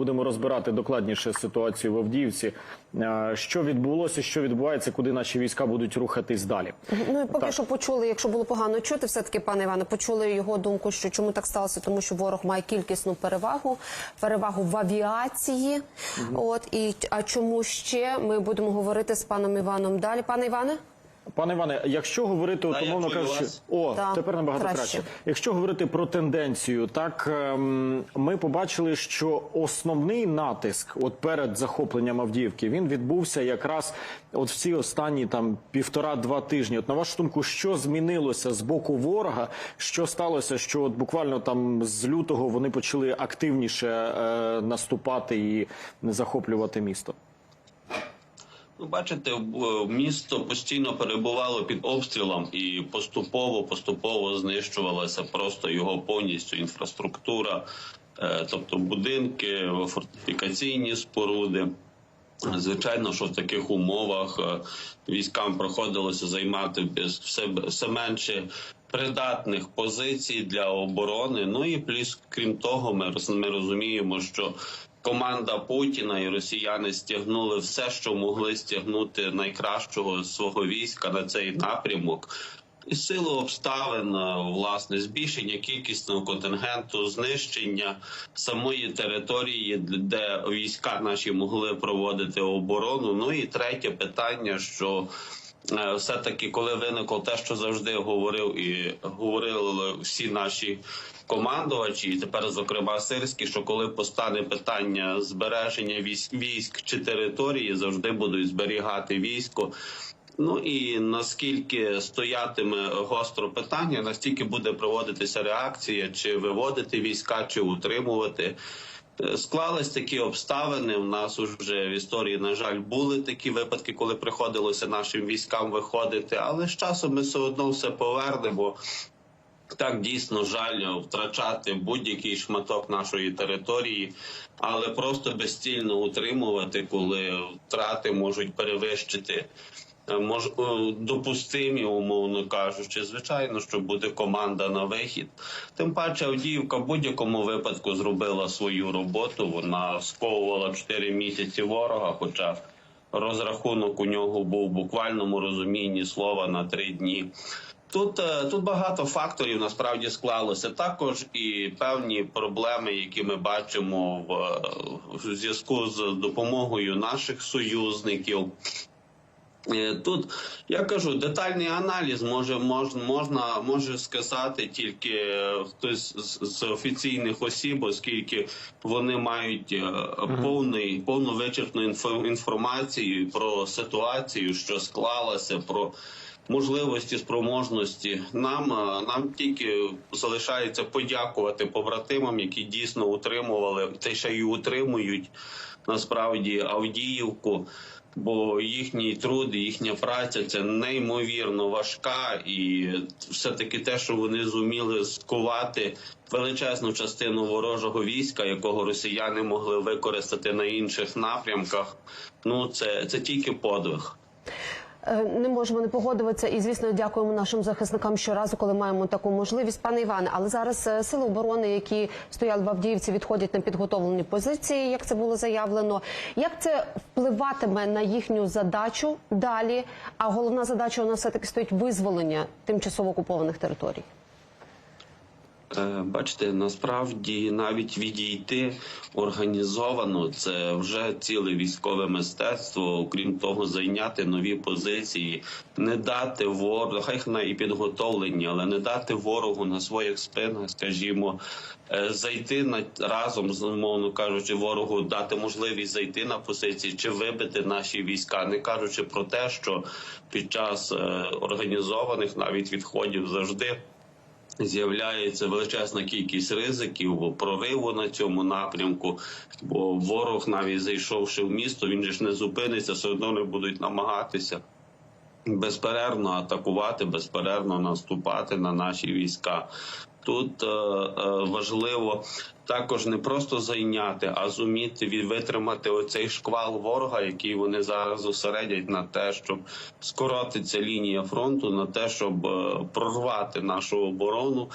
будемо розбирати докладніше ситуацію в Авдіївці. Е, Що відбулося, що відбувається, куди наші війська будуть рухатись далі? Ну і поки Так. що почули, якщо було погано чути, все таки, пане Іване, почули його думку, що чому так сталося, тому що ворог має кількісну перевагу, перевагу в авіації. От і а чому ще ми будемо говорити з паном Іваном далі? Пане Іване? Пане Іване, якщо говорити, Да, умовно кажучи, вас. о, Так, тепер набагато краще. краще. Якщо говорити про тенденцію, так ем, ми побачили, що основний натиск, от перед захопленням Авдіївки, він відбувся якраз от в ці останні там півтора-два тижні. От на вашу думку, що змінилося з боку ворога? Що сталося? Що от буквально там з лютого вони почали активніше е, наступати і захоплювати місто? Ну, бачите, б- місто постійно перебувало під обстрілом і поступово, поступово знищувалася просто його повністю інфраструктура, е, тобто будинки, фортифікаційні споруди. Звичайно, що в таких умовах е, військам приходилося займати все, все менше придатних позицій для оборони. Ну і плюс, крім того, ми, ми розуміємо, що команда Путіна і росіяни стягнули все, що могли стягнути найкращого свого війська на цей напрямок. І силу обставин, е, власне, збільшення кількісного контингенту, знищення самої території, де війська наші могли проводити оборону. Ну і третє питання, що все-таки, коли виникло те, що завжди говорив і говорили всі наші командувачі, і тепер, зокрема, сирські, що коли постане питання збереження військ, військ чи території, завжди будуть зберігати військо. Ну і наскільки стоятиме гостро питання, настільки буде проводитися реакція, чи виводити війська, чи утримувати. Склались такі обставини. У нас уже в історії, на жаль, були такі випадки, коли приходилося нашим військам виходити, але з часом ми все одно все повернемо. Так дійсно жаль втрачати будь-який шматок нашої території, але просто безцільно утримувати, коли втрати можуть перевищити мож е, допустимі, умовно кажучи. Звичайно, що буде команда на вихід. Тим паче Авдіївка в будь-якому випадку зробила свою роботу. Вона сковувала 4 місяці ворога, хоча розрахунок у нього був в буквальному розумінні слова на 3 дні. Тут, е, тут багато факторів насправді склалося. Також і певні проблеми, які ми бачимо в, е, в зв'язку з допомогою наших союзників. Е, Тут я кажу, детальний аналіз може можна можна може сказати тільки е, хтось з, з офіційних осіб, оскільки вони мають е, повний повну вичерпну інфо- інформацію про ситуацію, що склалася, про можливості, спроможності. Нам нам тільки залишається подякувати побратимам, які дійсно утримували та ще й утримують насправді Авдіївку. Бо їхній труд, їхня праця це неймовірно важка, і все таки те, що вони зуміли скувати величезну частину ворожого війська, якого росіяни могли використати на інших напрямках. Ну це, це тільки подвиг. Е, Не можемо не погодитися і, звісно, дякуємо нашим захисникам щоразу, коли маємо таку можливість. Пане Іване, але зараз е, сили оборони, які стояли в Авдіївці, відходять на підготовлені позиції, як це було заявлено. Як це впливатиме на їхню задачу далі? А головна задача у нас все таки стоїть визволення тимчасово окупованих територій. Е, Бачите, насправді навіть відійти організовано це вже ціле військове мистецтво. Окрім того, зайняти нові позиції, не дати ворогу, хай на і підготовлені, але не дати ворогу на своїх спинах, скажімо, е, зайти на разом з умовно кажучи, ворогу дати можливість зайти на позиції чи вибити наші війська, не кажучи про те, що під час е, організованих навіть відходів завжди з'являється величезна кількість ризиків прориву на цьому напрямку. Бо ворог, навіть зайшовши в місто, він же ж не зупиниться, все одно не будуть намагатися безперервно атакувати, безперервно наступати на наші війська. Тут е, е, важливо також не просто зайняти, а зуміти витримати оцей шквал ворога, який вони зараз зосередять на те, щоб скоротиться лінія фронту, на те, щоб е, прорвати нашу оборону,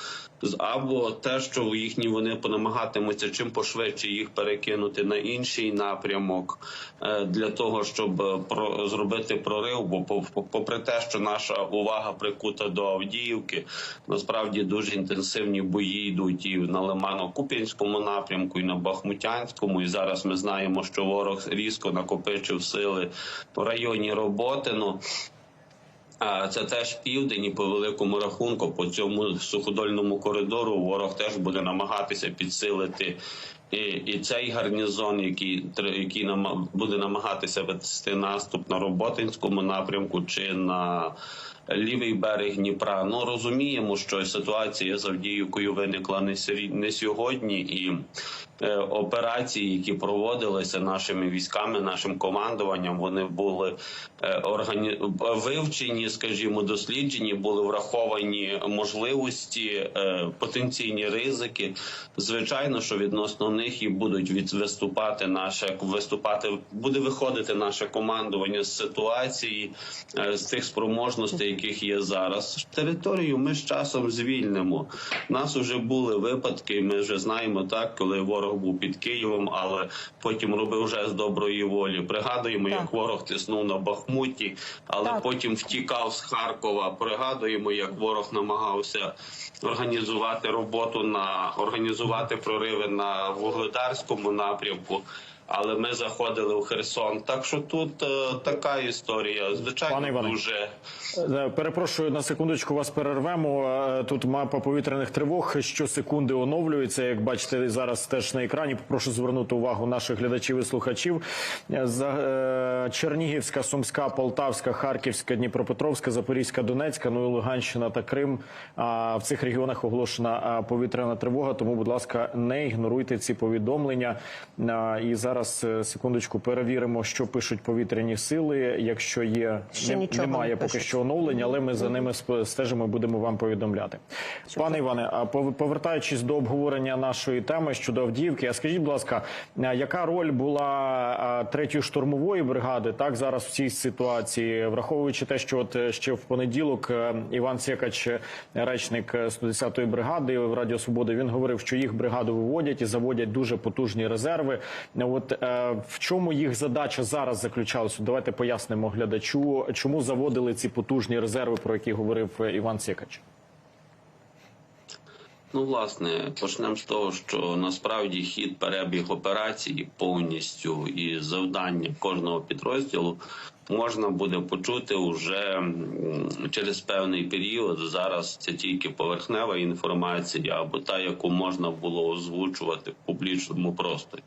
або те, що їхні вони намагатимуться чим пошвидше їх перекинути на інший напрямок е, для того, щоб е, зробити прорив. Бо по- по- попри те, що наша увага прикута до Авдіївки, насправді дуже інтенсивні бої йдуть і на Лимано-Куп'янському напрямку, і на Бахмутянському. І зараз ми знаємо, що ворог різко накопичив сили в районі Роботино. Це теж південь і по великому рахунку по цьому суходольному коридору ворог теж буде намагатися підсилити і, і цей гарнізон, який який буде намагатися вести наступ на Роботинському напрямку чи на лівий берег Дніпра. Ну розуміємо, що ситуація з Авдіївкою виникла не сьогодні і. Е, Операції, які проводилися нашими військами, нашим командуванням, вони були е, органі... вивчені, скажімо, досліджені, були враховані можливості, е, потенційні ризики. Звичайно, що відносно них і будуть від... виступати наше виступати, буде виходити наше командування з ситуації, з тих спроможностей, яких є зараз. Територію ми з часом звільнимо. У нас вже були випадки. Ми вже знаємо так, коли ворог був під Києвом, але потім робив вже з доброї волі. Пригадуємо, Так. як ворог тиснув на Бахмуті, але Так. потім втікав з Харкова. Пригадуємо, як ворог намагався організувати роботу на організувати прориви на вугледарському напрямку. Але ми заходили в Херсон. Так що тут е, така історія. Пане Звичайно, Іване. дуже Е, Перепрошую на секундочку, вас перервемо. Е, Тут мапа повітряних тривог щосекунди оновлюється. Як бачите, зараз теж на екрані. Прошу звернути увагу наших глядачів і слухачів. Е, За е, Чернігівська, Сумська, Полтавська, Харківська, Дніпропетровська, Запорізька, Донецька, ну і Луганщина та Крим. А в цих регіонах оголошена повітряна тривога. Тому, будь ласка, не ігноруйте ці повідомлення. І зараз е, секундочку перевіримо, що пишуть повітряні сили. Якщо є Ще не- нічого не немає поки пишуть. що оновлення, але ми за ними стежимо, будемо вам повідомляти. Пане Іване, а пов- повертаючись до обговорення нашої теми щодо Авдіївки, а скажіть, будь ласка, яка роль була третьої штурмової бригади так зараз в цій ситуації, враховуючи те, що от е, ще в понеділок е, Іван Сєкач, е, речник е, 110-ї бригади в Радіо Свободи, він говорив, що їх бригаду виводять і заводять дуже потужні резерви. От е, в чому їх задача зараз заключалася? Давайте пояснимо глядачу, чому заводили ці потужні резерви, про які говорив е, Іван Сєкач. Ну, власне, почнемо з того, що насправді хід перебіг операції повністю і завдання кожного підрозділу можна буде почути уже через певний період. Зараз це тільки поверхнева інформація або та, яку можна було озвучувати в публічному просторі.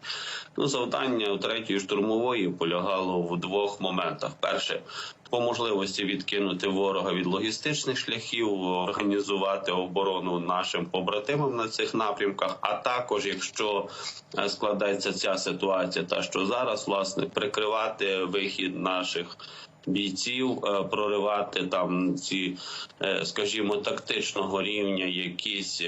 Ну, завдання у третьої штурмової полягало в двох моментах: перше по можливості відкинути ворога від логістичних шляхів, організувати оборону нашим побратимам на цих напрямках. А також, якщо е, складається ця ситуація, та що зараз власне прикривати вихід наших. Бійців е, проривати там ці, е, скажімо, тактичного рівня якісь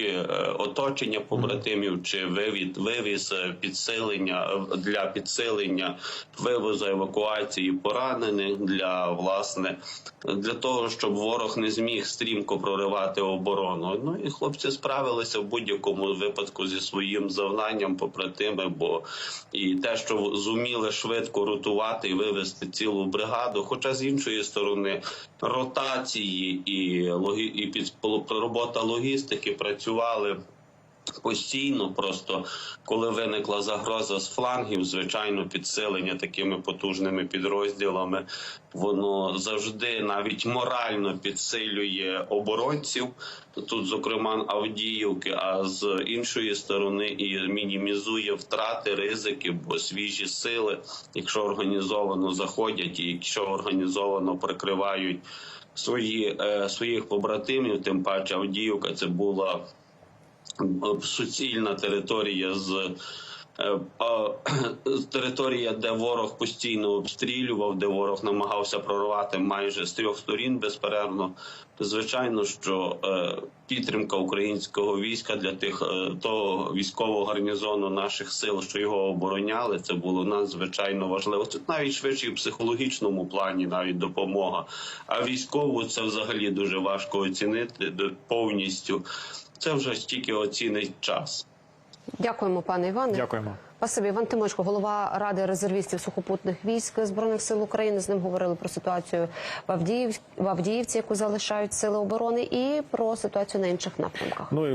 е, е, оточення побратимів чи вивід вивіз е, підсилення е, для підсилення вивозу евакуації поранених для власне для того, щоб ворог не зміг стрімко проривати оборону. Ну і хлопці справилися в будь-якому випадку зі своїм завданням побратими, бо і те, що зуміли швидко ротувати і вивести цілу бригаду. Хоча з іншої сторони ротації і логі і під робота логістики працювали. Постійно, просто коли виникла загроза з флангів, звичайно, підсилення такими потужними підрозділами, воно завжди навіть морально підсилює оборонців. Тут, зокрема, Авдіївки, а з іншої сторони і мінімізує втрати, ризики, бо свіжі сили, якщо організовано заходять, і якщо організовано прикривають свої е, своїх побратимів, тим паче Авдіївка це була суцільна територія з Е, Територія, де ворог постійно обстрілював, де ворог намагався прорвати майже з трьох сторін безперервно. Звичайно, що е, підтримка українського війська для тих е, того військового гарнізону наших сил, що його обороняли, це було надзвичайно важливо. Це навіть швидше в психологічному плані, навіть допомога. А військову це взагалі дуже важко оцінити повністю. Це вже тільки оцінить час. Дякуємо, пане Іване. Дякуємо. Спасибі, Іван Тимошко, голова ради резервістів сухопутних військ збройних сил України. З ним говорили про ситуацію в Авдіїв... в Авдіївці, яку залишають сили оборони, і про ситуацію на інших напрямках. Ну і